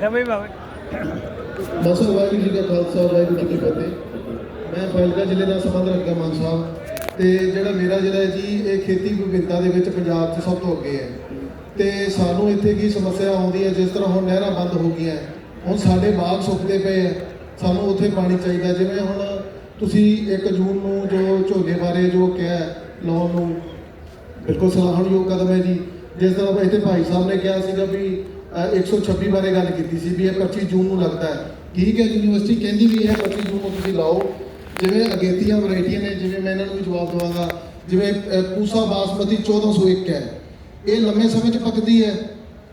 ਸਮਝ ਬਾਬੇ। ਬਸ ਵਾਹਿਗੁਰੂ ਜੀ ਕਾ ਖਾਲਸਾ ਵਾਹਿਗੁਰੂ ਜੀ ਕੀ ਫਤਿਹ। ਮੈਂ ਫਾਜ਼ਿਲਕਾ ਜ਼ਿਲ੍ਹੇ ਦਾ ਸੰਬੰਧ ਰੱਖਦਾ ਮਾਨ ਸਾਹਿਬ। ਤੇ ਜਿਹੜਾ ਮੇਰਾ ਜ਼ਿਲ੍ਹਾ ਹੈ ਜੀ ਇਹ ਖੇਤੀ ਵਿਭਿੰਨਤਾ ਦੇ ਵਿੱਚ ਪੰਜਾਬ 'ਚ ਸਭ ਤੋਂ ਅੱਗੇ ਹੈ। ਤੇ ਸਾਨੂੰ ਇੱਥੇ ਕੀ ਸਮੱਸਿਆ ਆਉਂਦੀ ਹੈ ਜਿਸ ਤਰ੍ਹਾਂ ਹੁਣ ਨਹਿਰਾਂ ਬੰਦ ਹੋ ਗਈਆਂ ਹੁਣ ਸਾਡੇ ਬਾਗ ਸੁੱਕਦੇ ਪਏ ਆ ਸਾਨੂੰ ਉੱਥੇ ਪਾਣੀ ਚਾਹੀਦਾ। ਜਿਵੇਂ ਹੁਣ ਤੁਸੀਂ 1 ਜੂਨ ਨੂੰ ਜੋ ਝੋਨੇ ਬਾਰੇ ਜੋ ਕਿਹਾ ਹੈ, ਲਾਉਣ ਨੂੰ ਬਿਲਕੁਲ ਸਲਾਹਣਯੋਗ ਕਦਮ ਹੈ ਜੀ। ਜਿਸ ਤਰ੍ਹਾਂ ਇੱਥੇ ਭਾਈ ਸਾਹਿਬ ਨੇ ਕਿਹਾ ਸੀਗਾ ਵੀ 126 ਬਾਰੇ ਗੱਲ ਕੀਤੀ ਸੀ ਵੀ ਇਹ 25 ਜੂਨ ਨੂੰ ਲੱਗਦਾ ਹੈ। ਠੀਕ ਹੈ ਯੂਨੀਵਰਸਿਟੀ, ਕਹਿੰਦੀ ਵੀ ਇਹ 25 ਜੂਨ ਨੂੰ ਤੁਸੀਂ ਲਾਓ। ਜਿਵੇਂ ਅਗੇਤੀਆਂ ਵੈਰਾਈਟੀਆਂ ਨੇ, ਜਿਵੇਂ ਮੈਂ ਇਹਨਾਂ ਨੂੰ ਵੀ ਜਵਾਬ ਦਵਾਂਗਾ। ਜਿਵੇਂ ਪੂਸਾ ਬਾਸਮਤੀ 1401 ਹੈ। ਇਹ ਲੰਮੇ ਸਮੇਂ 'ਚ ਪੱਕਦੀ ਹੈ।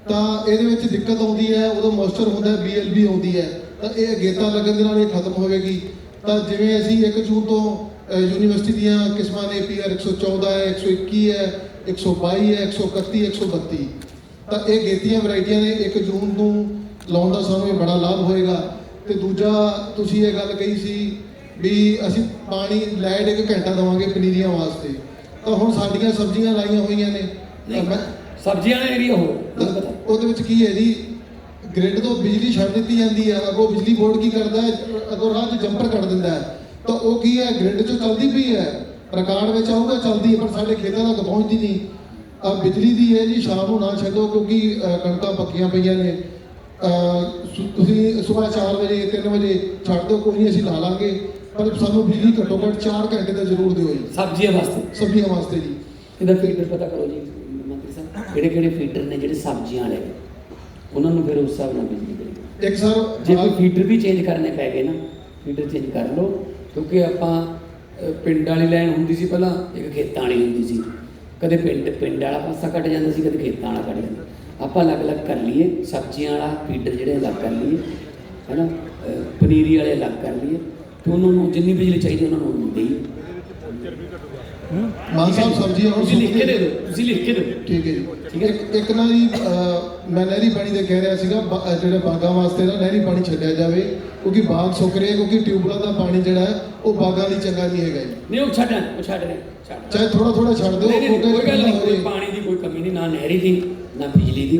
ਤਾਂ ਇਹਦੇ ਵਿੱਚ ਦਿੱਕਤ ਆਉਂਦੀ ਹੈ, ਉਦੋਂ ਮੋਇਸਚਰ ਹੁੰਦਾ ਹੈ ਬੀਐਲਬੀ ਆਉਂਦੀ ਹੈ। ਤਾਂ ਇਹ ਅਗੇਤਾ ਲੱਗਣ ਦੇ ਨਾਲ ਇਹ ਖਤਮ ਹੋਵੇਗੀ। ਤਾਂ ਜਿਵੇਂ ਅਸੀਂ 1 ਜੂਨ ਤੋਂ ਯੂਨੀਵਰਸਿਟੀ ਦੀਆਂ ਕਿਸਮਾਂ ਨੇ ਪੀਆਰ 114 ਹੈ 121 ਹੈ 122 ਹੈ 131 132 ਤਾਂ ਇਹ ਗੇਤੀਆਂ ਵੈਰਾਈਟੀਆਂ ਨੇ 1 ਜੂਨ ਨੂੰ ਲਾਉਣ ਦਾ ਸਾਨੂੰ ਇਹ ਬੜਾ ਲਾਭ ਹੋਏਗਾ। ਤੇ ਦੂਜਾ ਤੁਸੀਂ ਇਹ ਗੱਲ ਕਹੀ ਸੀ ਵੀ ਅਸੀਂ ਪਾਣੀ ਲੈਡ ਇੱਕ ਘੰਟਾ ਦਵਾਂਗੇ ਪਨੀਰੀਆਂ ਵਾਸਤੇ। ਤਾਂ ਹੁਣ ਸਾਡੀਆਂ ਸਬਜ਼ੀਆਂ ਲਾਈਆਂ ਹੋਈਆਂ ਨੇ। ਸਬਜ਼ੀਆਂ ਵਾਲਾ ਏਰੀਆ ਹੋ ਉਹਦੇ ਵਿੱਚ ਕੀ ਹੈ ਜੀ? ਗ੍ਰਿਡ ਤੋਂ ਬਿਜਲੀ ਛੱਡ ਦਿੱਤੀ ਜਾਂਦੀ ਹੈ। ਅੱਗੋਂ ਬਿਜਲੀ ਬੋਰਡ ਕੀ ਕਰਦਾ ਹੈ? ਅੱਗੋਂ ਰਾਹ 'ਚ ਜੰਪਰ ਕੱਢ ਦਿੰਦਾ ਹੈ। ਤਾਂ ਉਹ ਕੀ ਹੈ? ਗ੍ਰਿਡ 'ਚੋਂ ਚੱਲਦੀ ਪਈ ਹੈ। ਰਿਕਾਰਡ ਵਿੱਚ ਆਊਗਾ ਚੱਲਦੀ ਪਰ ਸਾਡੇ ਖੇਤਾਂ ਤੱਕ ਪਹੁੰਚਦੀ ਨਹੀਂ। ਆ ਬਿਜਲੀ ਦੀ ਹੈ ਜੀ ਸ਼ਾਮ ਨੂੰ ਨਾ ਛੱਡੋ ਕਿਉਂਕਿ ਕਣਕਾਂ ਪੱਕੀਆਂ ਪਈਆਂ ਨੇ। ਤੁਸੀਂ ਸਵੇਰ 4 ਵਜੇ 3 ਵਜੇ ਛੱਡ ਦਿਓ ਕੋਈ ਨਹੀਂ ਅਸੀਂ ਲਾ ਲਾਂਗੇ। ਪਰ ਸਾਨੂੰ ਬਿਜਲੀ ਘੱਟੋ ਘੱਟ 4 ਘੰਟੇ ਤਾਂ ਜ਼ਰੂਰ ਦਿਓ ਜੀ। ਸਬਜ਼ੀਆਂ ਵਾਸਤੇ? ਸਬਜ਼ੀਆਂ ਵਾਸਤੇ ਜੀ। ਇਹਦਾ ਫੀਡਰ ਪਤਾ ਕਰੋ ਜੀ ਮੰਤਰੀ ਸਾਹਿਬ ਕਿਹੜੇ ਕਿਹੜੇ ਫੀਡਰ ਨੇ ਜਿਹੜੇ ਸਬਜ਼ੀਆਂ ਵਾਲੇ? ਉਹਨਾਂ ਨੂੰ ਫਿਰ ਉਸ ਹਿਸਾਬ ਨਾਲ ਬਿਜਲੀ ਦੇਣੀ ਇੱਕ ਸਰ ਜੇ ਕੋਈ ਫੀਡਰ ਵੀ ਚੇਂਜ ਕਰਨੇ ਪੈ ਗਏ ਨਾ ਫੀਡਰ ਚੇਂਜ ਕਰ ਲਓ ਕਿਉਂਕਿ ਆਪਾਂ ਪਿੰਡ ਵਾਲੀ ਲਾਈਨ ਹੁੰਦੀ ਸੀ ਪਹਿਲਾਂ ਇੱਕ ਖੇਤਾਂ ਵਾਲੀ ਹੁੰਦੀ ਸੀ। ਕਦੇ ਪਿੰਡ ਪਿੰਡ ਵਾਲਾ ਪਾਸਾ ਕੱਟ ਜਾਂਦਾ ਸੀ ਕਦੇ ਖੇਤਾਂ ਵਾਲਾ ਕੱਟ ਜਾਂਦਾ। ਆਪਾਂ ਅਲੱਗ-ਅਲੱਗ ਕਰ ਲਈਏ ਸਬਜ਼ੀਆਂ ਵਾਲਾ ਫੀਡਰ ਜਿਹੜੇ ਅਲੱਗ ਕਰ ਲਈਏ ਹੈਨਾ? ਅਹ, ਪਨੀਰੀ ਵਾਲੇ ਅਲੱਗ ਕਰ ਲਈਏ। ਤੇ ਉਹਨਾਂ ਨੂੰ ਜਿੰਨੀ ਬਿਜਲੀ ਚਾਹੀਦੀ ਉਹਨਾਂ ਨੂੰ ਉਨੀ ਮਾਨ ਸਾਹਿਬ ਸਬਜ਼ੀਆਂ ਹੁਣ ਤੁਸੀਂ ਲਿਖ ਕੇ ਦੇ ਦਿਓ ਤੁਸੀਂ ਲਿਖ ਕੇ ਦਿਓ। ਠੀਕ ਹੈ ਜੀ। ਠੀਕ ਹੈ। ਇੱਕ ਨਾ ਜੀ ਮੈਂ ਨਹਿਰੀ ਪਾਣੀ ਦੇ ਕਹਿ ਰਿਹਾ ਸੀਗਾ ਜਿਹੜੇ ਬਾਗਾਂ ਵਾਸਤੇ ਨਾ ਨਹਿਰੀ ਪਾਣੀ ਛੱਡਿਆ ਜਾਵੇ ਕਿਉਂਕਿ ਬਾਗ ਸੁੱਕ ਰਹੇ ਕਿਉਂਕਿ ਟਿਊਬਲਾਂ ਦਾ ਪਾਣੀ ਜਿਹੜਾ ਹੈ ਉਹ ਬਾਗਾਂ ਲਈ ਚੰਗਾ ਨਹੀਂ ਹੈਗਾ ਜੀ। ਨਹੀਂ ਉਹ ਛੱਡਣ ਉਹ ਛੱਡ ਰਹੇ ਛੱਡ। ਚਾਹੇ ਥੋੜਾ ਥੋੜਾ ਛੱਡ ਦਿਓ ਕੋਈ ਗੱਲ ਨਹੀਂ। ਪਾਣੀ ਦੀ ਕੋਈ ਕਮੀ ਨਹੀਂ ਨਾ ਨਹਿਰੀ ਦੀ ਨਾ ਬਿਜਲੀ ਦੀ